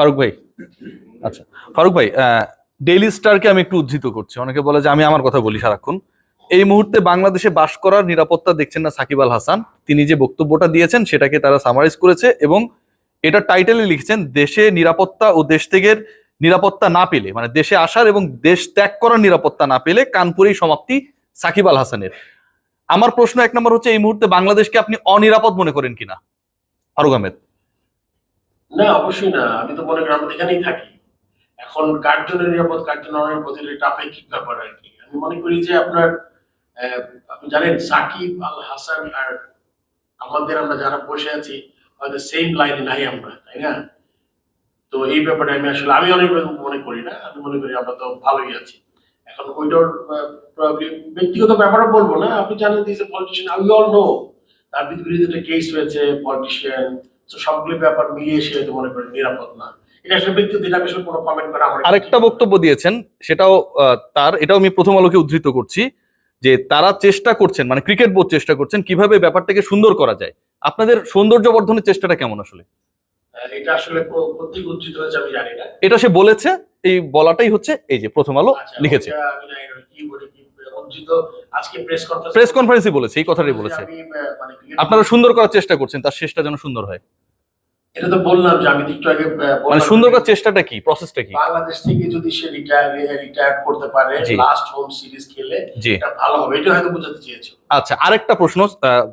ফারুক ভাই? আচ্ছা ফারুক ভাই ডেইলি স্টারকে আমি একটু উদ্ধৃত করছি। অনেকে বলে যে আমি আমার কথা বলি সারাক্ষণ। এই মুহূর্তে বাংলাদেশে বাস করার নিরাপত্তা দেখছেন না সাকিব আল হাসান। তিনি যে বক্তব্যটা দিয়েছেন সেটাকে তারা সামারাইজ করেছে এবং এটা টাইটেলে লিখেছেন, দেশে নিরাপত্তা ও দেশ থেকে নিরাপত্তা না পেলে মানে দেশে আসার এবং দেশ ত্যাগ করার নিরাপত্তা না পেলে কানপুরেই সমাপ্তি সাকিব আল হাসানের। আমার প্রশ্ন এক নম্বর হচ্ছে, এই মুহূর্তে বাংলাদেশকে আপনি অনিরাপদ মনে করেন কিনা? ফারুক আহমেদ। না, অবশ্যই না। আমি তো মনে করি আমরা এখানেই থাকি। এখন কার জন্য নিরাপদ কার জন্য অনিরাপদ এটা ব্যাপার আর কি। আমি মনে করি যে আপনার আপনি জানেন, সাকিব, আল হাসান আর আমাদের আমরা যারা বসে আছি, হয়তো সেম লাইনে নাই আমরা, তাই না? তো এই ব্যাপারে আমি আসলে, আমি অনেক মনে করি না। আমি মনে করি আমরা তো ভালোই আছি। এখন ওইটার ব্যক্তিগত ব্যাপারে বলব না। আপনি জানেন দিস পলিটিশিয়ান আমি অল নো তার বিরুদ্ধে একটা কেস হয়েছে পলিটিশিয়ান সবগুলো ব্যাপার মিলিয়ে সে হয়তো মনে করেন নিরাপদ না। এটা আসলে ব্যক্তিগত এটা আসলে কোনো কমেন্ট করা আমার আরেকটা বক্তব্য দিয়েছেন সেটাও তার এটাও আমি প্রথম আলোকে উদ্ধৃত করছি যে তারা চেষ্টা করছেন মানে ক্রিকেট বোর্ড চেষ্টা করছেন কীভাবে ব্যাপারটাকে সুন্দর করা যায়। আপনাদের সৌন্দর্য বর্ধনের চেষ্টাটা কেমন আসলে? এটা আসলে কর্তৃক উদ্ধৃত হয়েছে আমি জানি না। এটা সে বলেছে এই বলাটাই হচ্ছে এই যে প্রথম আলো আচ্ছা, লিখেছে। আমি কি বলে প্রেস কনফারেন্স বলেছে এই কথাটাই বলেছে। মানে আপনারা সুন্দর করার চেষ্টা করছেন তার শেষটা যেন সুন্দর হয়। এটা তো বললাম যে আমি একটু আগে মানে সুন্দর করার চেষ্টাটা কি প্রসেসটা কি? বাংলাদেশ থেকে যদি সে রিটায়ার রিটায়ার করতে পারে লাস্ট হোম সিরিজ খেলে এটা ভালো হবে এটা হয়তো বোঝাতে চেয়েছো। আচ্ছা আরেকটা প্রশ্ন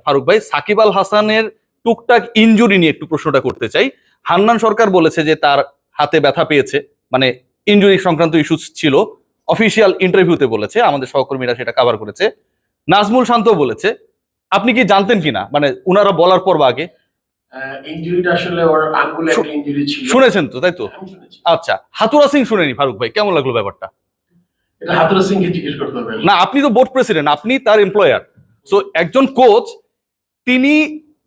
ফারুক ভাই সাকিব আল হাসানের টুকটাক ইনজুরি নিয়ে একটু প্রশ্নটা করতে চাই। হান্নান সরকার বলেছে যে তার হাতে ব্যথা পেয়েছে মানে ইনজুরি সংক্রান্ত ইস্যু ছিল। অফিসিয়াল ইন্টারভিউতে বলেছে আমাদের সহকর্মীরা সেটা কভার করেছে। নাজমুল শান্ত বলেছে। আপনি কি জানতেন কিনা? মানে উনারা বলার পর বা আগে? ইনজুরিটা আসলে ওর আঙ্গুলে একটা ইনজুরি ছিল। শুনেছেন তো তাই তো? আচ্ছা হাতুরা সিং শুনেনি ফারুক ভাই কেমন লাগল ব্যাপারটা? এটা হাতুরা সিং কে জিজ্ঞেস করতে হবে। না আপনি তো বোর্ড প্রেসিডেন্ট আপনি তার এমপ্লয়ার সো একজন কোচ তিনি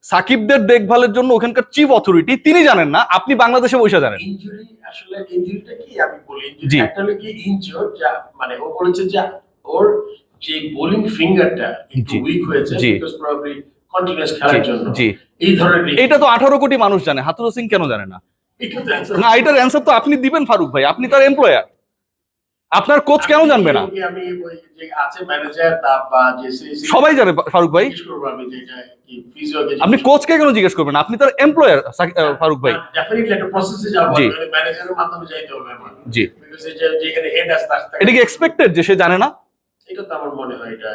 সাকিবদের দেখভালের জন্য ওখানকার চিফ অথরিটি তিনি জানেন না আপনি বাংলাদেশে বসে জানেন। ইনজুরি আসলে ইনজুরিটা কি আমি বলি? ইনজুরি একটা হলো কি ইনজুর যা মানে ও বলেছে যে ওর যে বোলিং ফিঙ্গারটা একটু উইক হয়েছে বিকজ প্রবাবলি কন্টিনিউয়াস খেলার জন্য। এই ধরনের এটা তো আঠারো কোটি মানুষ জানে হাতুরা সিং কেন জানে না? না এটার অ্যান্সার তো আপনি দিবেন ফারুক ভাই আপনি তার এমপ্লয়ার আপনার কোচ কেন জানবে না? সবাই জানে ফারুক ভাই। আপনি কোচকে কেন জিজ্ঞেস করবেন? আপনি তার এমপ্লয়ার ফারুক ভাই। জি। থেকে- এটা কি এক্সপেক্টেড যে সে জানে না? এটা তো আমার মনে হয় এটা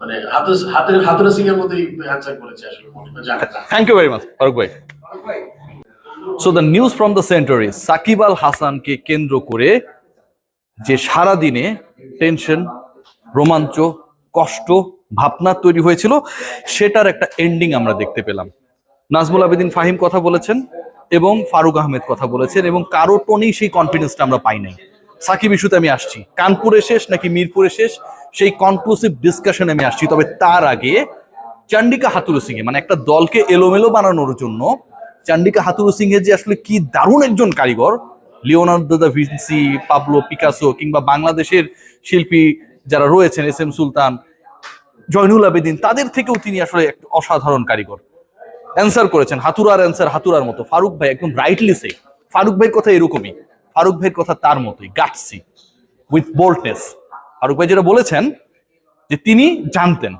মানে হাতের হাতের হাতের সিং এর মধ্যেই অ্যান্সার করেছে আসলে মনে জানে না। Thank you very much Faruk ভাই। So the news from the centre is Shakib Al হাসানকে কেন্দ্র করে যে সারা দিনে টেনশন, রোমাঞ্চ, কষ্ট, ভাবনা তৈরি হয়েছিল, সেটার একটা এন্ডিং আমরা দেখতে পেলাম। নাজমুল আবেদিন ফাহিম কথা বলেছেন এবং ফারুক আহমেদ কথা বলেছেন এবং কারও টোনেই সেই কনফিডেন্সটা আমরা পাই নাই। সাকিব ইস্যুতে আমি আসছি। কানপুরে শেষ নাকি মিরপুরে শেষ? সেই কনক্লুসিভ ডিসকাশনে আমি আসছি। তবে তার আগে চান্ডিকা হাতুরু সিং মানে একটা দলকে এলোমেলো বানানোর জন্য চান্ডিকা হাতুরু সিং এর যে আসলে কি দারুণ একজন কারিগর Leonardo da Vinci Pablo Picasso কিংবা বাংলাদেশের শিল্পী যারা রয়েছেন, এস এম সুলতান, জয়নুল আবেদিন, তাদের থেকেও তিনি আসলে এক অসাধারণ কারিগর। অ্যান্সার করেছেন, হাতুরার অ্যান্সার হাতুরার মতো। ফারুক ভাই একদম রাইটলি সে ফারুক ভাইয়ের কথা এরকমই। ফারুক ভাইয়ের কথা তার মতোই গাটসি উইথ বোল্ডনেস ফারুক ভাই যেটা বলেছেন, যে তিনি জানতেন,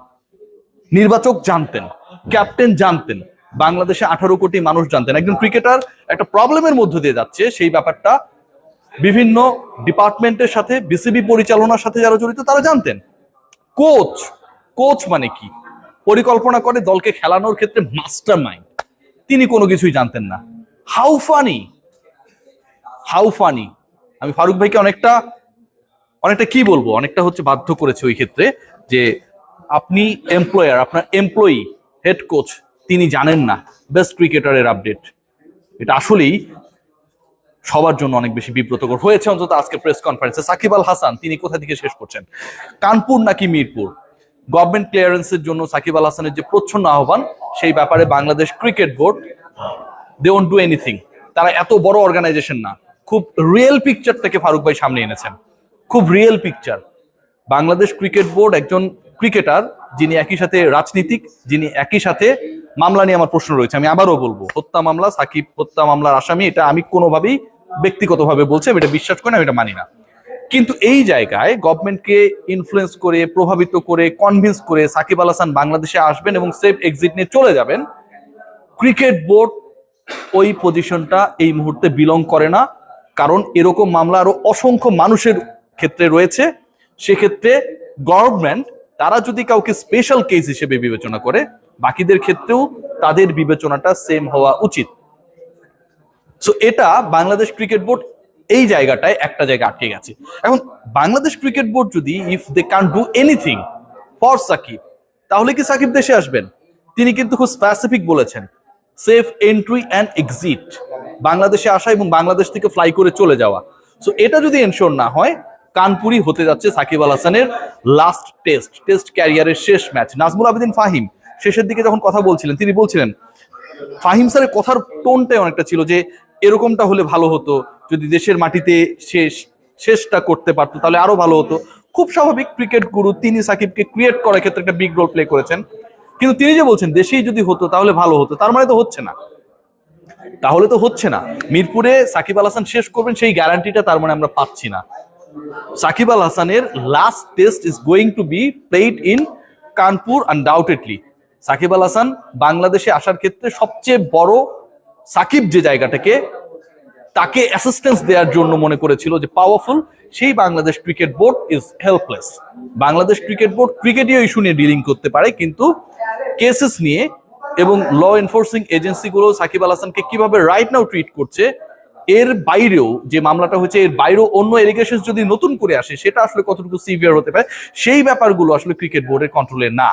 নির্বাচক জানতেন ক্যাপ্টেন জানতেন। বাংলাদেশে আঠারো কোটি মানুষ জানতেন। একজন ক্রিকেটার একটা প্রবলেমের মধ্য দিয়ে যাচ্ছে। সেই ব্যাপারটা বিভিন্ন ডিপার্টমেন্টের সাথে বিসিবি পরিচালনার সাথে যারা জড়িত, তারা জানতেন। কোচ কোচ মানে কি? পরিকল্পনা করে দলকে খেলানোর ক্ষেত্রে মাস্টার মাইন্ড তিনি কোনো কিছুই জানতেন না। হাউ ফানি হাউ ফানি আমি ফারুক ভাইকে অনেকটা অনেকটা কি বলব? অনেকটা হচ্ছে বাধ্য করেছে ওই ক্ষেত্রে যে আপনি এমপ্লয়ার আপনার এমপ্লয়ি হেড কোচ তিনি জানেন না। বেস্ট ক্রিকেটারের আপডেট এটা আসলেই সবার জন্য অনেক বেশি বিব্রতকর। হয়েছে অন্তত আজকে প্রেস কনফারেন্সে সাকিব আল হাসান, তিনি কোথা থেকে শেষ করছেন? কানপুর নাকি মিরপুর? গভর্নমেন্ট ক্লিয়ারেন্সের জন্য সাকিব আল হাসানের যে প্রচ্ছন্ন আহ্বান, সেই ব্যাপারে Bangladesh cricket board they won't do anything তারা এত বড় অর্গানাইজেশন না। খুব রিয়েল পিকচারটাকে ফারুক ভাই সামনে এনেছেন। খুব real picture Bangladesh cricket board একজন ক্রিকেটার, যিনি একই সাথে রাজনীতিক, যিনি একই সাথে মামলা নিয়ে আমার প্রশ্ন রয়েছে। আমি আবারও বলব, হত্যা মামলা, সাকিব হত্যা মামলার আসামি, এটা আমি কোনোভাবেই ব্যক্তিগতভাবে বলছি, আমি এটা বিশ্বাস করি না, আমি এটা মানি না। কিন্তু এই জায়গায় গভর্নমেন্টকে ইনফ্লুয়েন্স করে, প্রভাবিত করে কনভিন্স করে সাকিব আল হাসান বাংলাদেশে আসবেন এবং সেফ এক্সিট নিয়ে চলে যাবেন, ক্রিকেট বোর্ড ওই পজিশনটা এই মুহূর্তে বিলং করে না। কারণ এরকম মামলা আরও অসংখ্য মানুষের ক্ষেত্রে রয়েছে। সেক্ষেত্রে গভর্নমেন্ট তারা যদি কাউকে স্পেশাল কেস হিসেবে বিবেচনা করে, বাকিদের ক্ষেত্রেও তাদের বিবেচনাটা সেম হওয়া উচিত। সো এটা বাংলাদেশ ক্রিকেট বোর্ড এই জায়গাটায় একটা জায়গা আটকে গেছে। এখন বাংলাদেশ ক্রিকেট বোর্ড যদি if they can do anything for Shakib, তাহলে কি সাকিব দেশে আসবেন? তিনি কিন্তু খুব স্পেসিফিক বলেছেন সেফ এন্ট্রি অ্যান্ড এক্সিট বাংলাদেশে আসা এবং বাংলাদেশ থেকে ফ্লাই করে চলে যাওয়া। সো এটা যদি এনশোর না হয় কানপুরি হতে যাচ্ছে সাকিব আল হাসানের লাস্ট টেস্ট টেস্ট ক্যারিয়ারের শেষ ম্যাচ নাজমুল আবেদিন ফাহিম, শেষের দিকে যখন কথা বলছিলেন, তিনি বলছিলেন, ফাহিম স্যারের কথার টোনটাই অনেকটা ছিল যে, এরকমটা হলে ভালো হতো, যদি দেশের মাটিতে শেষ শেষটা করতে পারতো, তাহলে আরও ভালো হতো। খুব স্বাভাবিক ক্রিকেট গুরু তিনি সাকিবকে ক্রিয়েট করার ক্ষেত্রে একটা বিগ রোল প্লে করেছেন। কিন্তু তিনি যে বলছেন, দেশেই যদি হতো, তাহলে ভালো হতো, তার মানে তো হচ্ছে না। তাহলে তো হচ্ছে না। মিরপুরে সাকিব আল হাসান শেষ করবেন, সেই গ্যারান্টিটা তার মানে আমরা পাচ্ছি না। সাকিব আল হাসানের last test is going to be played in Kanpur undoubtedly Shakib Al Hasan বাংলাদেশে আসার ক্ষেত্রে সবচেয়ে বড় সাকিব যে জায়গাটাকে তাকে অ্যাসিস্ট্যান্স দেওয়ার জন্য মনে করেছিল যে পাওয়ারফুল সেই Bangladesh cricket board is helpless Bangladesh cricket board ক্রিকেটীয় issue নিয়ে ডিলিং করতে পারে, কিন্তু কেসেস নিয়ে এবং ল এনফোর্সিং এজেন্সিগুলো সাকিব আল হাসানকে কীভাবে রাইট নাও ট্রিট করছে এর বাইরেও যে মামলাটা হচ্ছে এর বাইরেও অন্য এলিগেশন যদি নতুন করে আসে, সেটা আসলে কতটুকু সিভিয়ার হতে পারে, সেই ব্যাপারগুলো আসলে ক্রিকেট বোর্ডের কন্ট্রোলে না।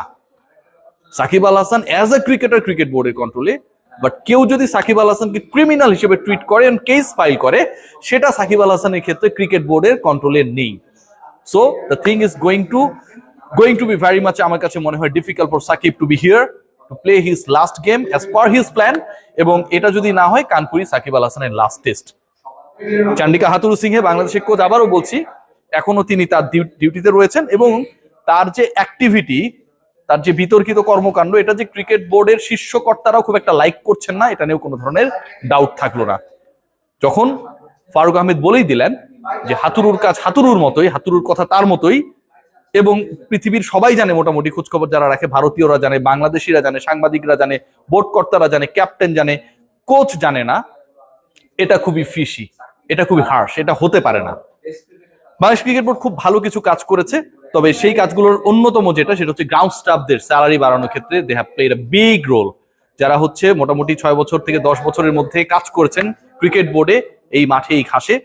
Shakib Al Hasan as a cricketer cricket বোর্ডের কন্ট্রোলে বাট কেউ যদি সাকিব আল হাসানকে ক্রিমিনাল হিসেবে টুইট করে এবং কেস ফাইল করে, সেটা সাকিব আল হাসানের ক্ষেত্রে ক্রিকেট বোর্ডের কন্ট্রোলে নেই। So the thing is going to going to be very much আমার কাছে মনে হয় difficult for Shakib to be here to play his last game as per his plan এবং এটা যদি না হয়, কানপুরি সাকিব আল হাসানের লাস্ট টেস্ট চান্ডিকা হাতুরু সিংহে বাংলাদেশের কোচ আবারও বলছি এখনও তিনি তার ডিউটিতে রয়েছেন এবং তার যে অ্যাক্টিভিটি তার যে বিতর্কিত কর্মকাণ্ড, এটা যে ক্রিকেট বোর্ডের শীর্ষ কর্তারাও খুব একটা লাইক করছেন না, এটা নিয়েও কোনো ধরনের ডাউট থাকল না। যখন ফারুক আহমেদ বলেই দিলেন যে হাতুরুর কাজ হাতুরুর মতোই, হাতুরুর কথা তার মতোই এবং পৃথিবীর সবাই জানে মোটামুটি খোঁজখবর যারা রাখে, ভারতীয়রা জানে, বাংলাদেশিরা জানে, সাংবাদিকরা জানে বোর্ড কর্তারা জানে ক্যাপ্টেন জানে কোচ জানে না, এটা খুবই ফিসি এটা খুবই হার্শ এটা হতে পারে না। বাংলাদেশ ক্রিকেট বোর্ড খুব ভালো কিছু কাজ করেছে, তবে সেই কাজগুলোর অন্যতম যেটা, সেটা হচ্ছে গ্রাউন্ড স্টাফদের স্যালারি বাড়ানোর ক্ষেত্রে they have played big role যারা হচ্ছে মোটামুটি ছয় বছর থেকে দশ বছরের মধ্যে কাজ করেছেন ক্রিকেট বোর্ডে এই মাঠে, এই ঘাসে।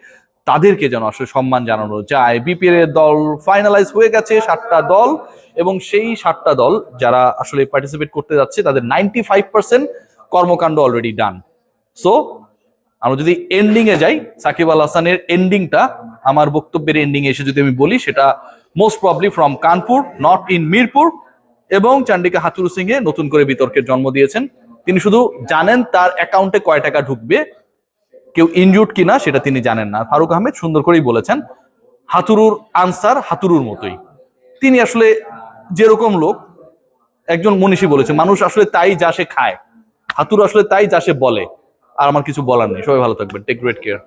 তাদেরকে যেন আসলে সম্মান জানানো যায়। বিপিএল এর দল ফাইনালাইজ হয়ে গেছে সাতটা দল এবং সেই সাতটা দল যারা আসলে পার্টিসিপেট করতে যাচ্ছে, তাদের নাইনটি ফাইভ পার্সেন্ট কর্মকাণ্ড অলরেডি ডান সো আমরা যদি এন্ডিং এ যাই, সাকিব আল হাসানের এন্ডিংটা আমার বক্তব্যের এন্ডিং এসে যদি আমি বলি, সেটা most probably from Kanpur not in Mirpur, এবং চান্ডিকা হাতুরু সিং এ নতুন করে বিতর্কের জন্ম দিয়েছেন। তিনি শুধু জানেন তার অ্যাকাউন্টে কয় টাকা ঢুকবে কেউ ইনজুড কিনা সেটা তিনি জানেন না। ফারুক আহমেদ সুন্দর করেই বলেছেন, হাতুরুর আনসার হাতুরুর মতোই। তিনি আসলে যেরকম লোক, একজন মনীষী বলেছে, মানুষ আসলে তাই যা সে খায়। হাতুর আসলে তাই যা সে বলে। আর আমার কিছু বলার নেই। সবাই ভালো থাকবেন। Take great care